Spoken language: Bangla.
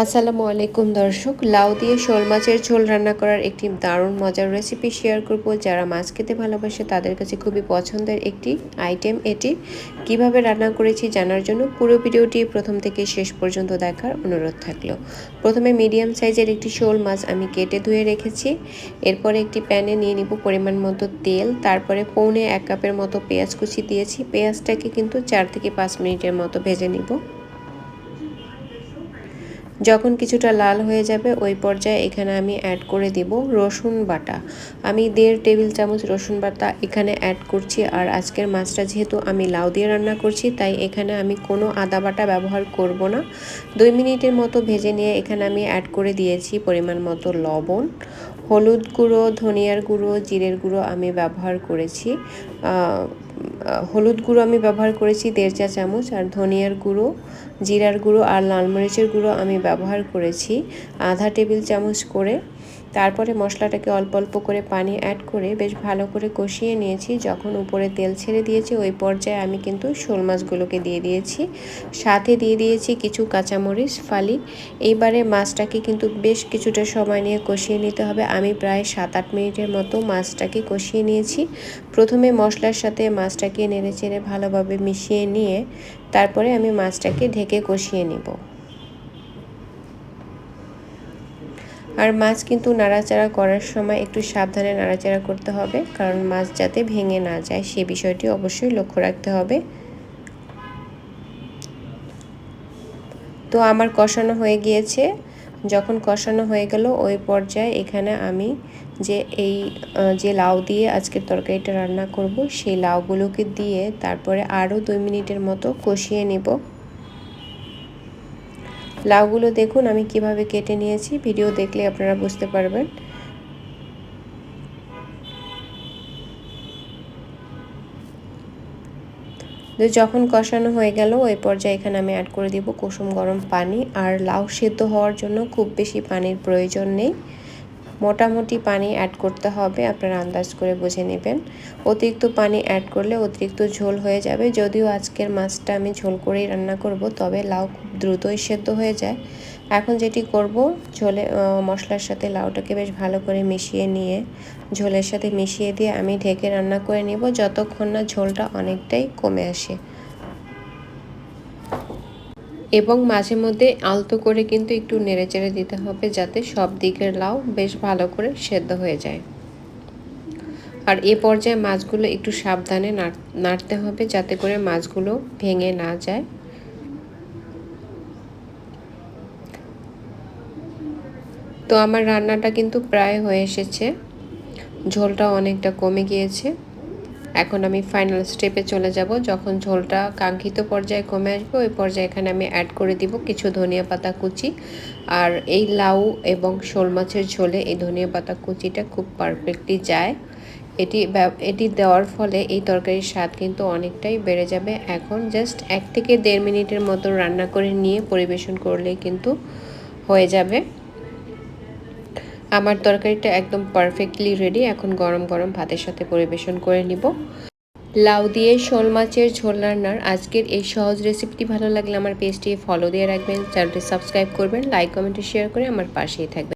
আসসালামু আলাইকুম দর্শক, লাউ দিয়ে শোল মাছের ঝোল রান্না করার একটি দারুণ মজার রেসিপি শেয়ার করব। যারা মাছ খেতে ভালোবাসে, তাদের কাছে খুবই পছন্দের একটি আইটেম এটি। কীভাবে রান্না করেছি জানার জন্য পুরো ভিডিওটি প্রথম থেকে শেষ পর্যন্ত দেখার অনুরোধ থাকল। প্রথমে মিডিয়াম সাইজের একটি শোল মাছ আমি কেটে ধুয়ে রেখেছি। এরপরে একটি প্যানে নিয়ে নিব পরিমাণ মতো তেল। তারপরে পৌনে এক কাপের মতো পেঁয়াজ কুচি দিয়েছি। পেঁয়াজটাকে কিন্তু চার থেকে পাঁচ মিনিটের মতো ভেজে নিব। যখন কিছুটা লাল হয়ে যাবে, ওই পর্যায়ে এখানে আমি অ্যাড করে দিব রসুন বাটা। আমি দেড় টেবিল চামচ রসুন বাটা এখানে অ্যাড করছি, আর আজকের মাছটা যেহেতু আমি লাউ দিয়ে রান্না করছি, তাই এখানে আমি কোনো আদা বাটা ব্যবহার করব না। দুই মিনিটের মতো ভেজে নিয়ে এখানে আমি অ্যাড করে দিয়েছি পরিমাণ মতো লবণ, হলুদ গুঁড়ো, ধনিয়ার গুঁড়ো, জিরের গুঁড়ো আমি ব্যবহার করেছি। হলুদ গুঁড়ো আমি ব্যবহার করেছি দেড় চা চামচ, আর ধনিয়ার গুঁড়ো, জিরার গুঁড়ো আর লাল মরিচের গুঁড়ো আমি ব্যবহার করেছি। আধা টেবিল চামচ করে তারপরে মশলাটাকে অল্প অল্প করে পানি অ্যাড করে বেশ ভালো করে কষিয়ে নিয়েছি। যখন উপরে তেল ছেড়ে দিয়েছি, ওই পর্যায়ে আমি কিন্তু শোল মাছগুলোকে দিয়ে দিয়েছি। সাথে দিয়ে দিয়েছি কিছু কাঁচামরিচ, ফালি। এইবারে মাছটাকে কিন্তু বেশ কিছুটা সময় নিয়ে কষিয়ে নিতে হবে। আমি প্রায় সাত আট মিনিটের মতো মাছটাকে কষিয়ে নিয়েছি। প্রথমে মশলার সাথে মাছটাকে নেড়ে চেড়ে ভালোভাবে মিশিয়ে নিয়ে তারপরে আমি মাছটাকে ঢেকে কষিয়ে নিব। আর মাছ কিন্তু নাড়াচাড়া করার সময় একটু সাবধানে নাড়াচাড়া করতে হবে, কারণ মাছ যাতে ভেঙে না যায়, সে বিষয়টি অবশ্যই লক্ষ্য রাখতে হবে। তো আমার কষানো হয়ে গিয়েছে। যখন কষানো হয়ে গেল, ওই পর্যায়ে এখানে আমি যে এই যে লাউ দিয়ে আজকের তরকারিটা রান্না করব, সেই লাউগুলোকে দিয়ে তারপরে আরও দুই মিনিটের মতো কষিয়ে নেব। লাউগুলো দেখুন, আমি কীভাবে কেটে নিয়েছি। ভিডিও দেখলে আপনারা বুঝতে পারবেন। যখন কষানো হয়ে গেল, ওই পর্যায়ে এখানে আমি অ্যাড করে দিব কুসুম গরম পানি। আর লাউ সেদ্ধ হওয়ার জন্য খুব বেশি পানির প্রয়োজন নেই। মোটামুটি পানি অ্যাড করতে হবে, আপনারা আন্দাজ করে বুঝে নেবেন। অতিরিক্ত পানি অ্যাড করলে অতিরিক্ত ঝোল হয়ে যাবে। যদিও আজকের মাছটা আমি ঝোল করেই রান্না করব, তবে লাউ খুব দ্রুতই সেদ্ধ হয়ে যায়। এখন যেটি করব, ঝোলে মশলার সাথে লাউটাকে বেশ ভালো করে মিশিয়ে নিয়ে ঝোলের সাথে মিশিয়ে দিয়ে আমি ঢেকে রান্না করে নিব, যতক্ষণ না ঝোলটা অনেকটাই কমে আসে। এবং মাঝে মধ্যে আলতো করে কিন্তু একটু নেড়ে চেড়ে দিতে হবে যাতে সব দিকের লাউ বেশ ভালো করে সেদ্ধ হয়ে যায়। আর এ পর্যায়ে মাছগুলো একটু সাবধানে নাড়তে হবে যাতে করে মাছগুলো ভেঙে না যায়। তো আমার রান্নাটা কিন্তু প্রায় হয়ে এসেছে। ঝোলটা অনেকটা কমে গিয়েছে। এখন আমি ফাইনাল স্টেপে চলে যাব। যখন ঝোলটা কাঙ্ক্ষিত পর্যায়ে কমে আসবে, ওই পর্যায়ে এখানে আমি অ্যাড করে দিব কিছু ধনিয়া পাতা কুচি। আর এই লাউ এবং শোল মাছের ঝোলে এই ধনিয়া পাতা কুচিটা খুব পারফেক্টলি যায়। এটি এটি দেওয়ার ফলে এই তরকারির স্বাদ কিন্তু অনেকটাই বেড়ে যাবে। এখন জাস্ট এক থেকে দেড় মিনিটের মতো রান্না করে নিয়ে পরিবেশন করলে কিন্তু হয়ে যাবে। আমার তরকারিটা একদম পারফেক্টলি রেডি এখন গরম গরম ভাতের সাথে পরিবেশন করে নিব। লাউ দিয়ে শোল মাছের ঝোল রান্নার আজকের এই সহজ রেসিপিটি ভালো লাগলে আমার পেজটি ফলো দিয়ে রাখবেন। চ্যানেলটি সাবস্ক্রাইব করবেন লাইক কমেন্টে শেয়ার করে আমার পাশেই থাকবেন।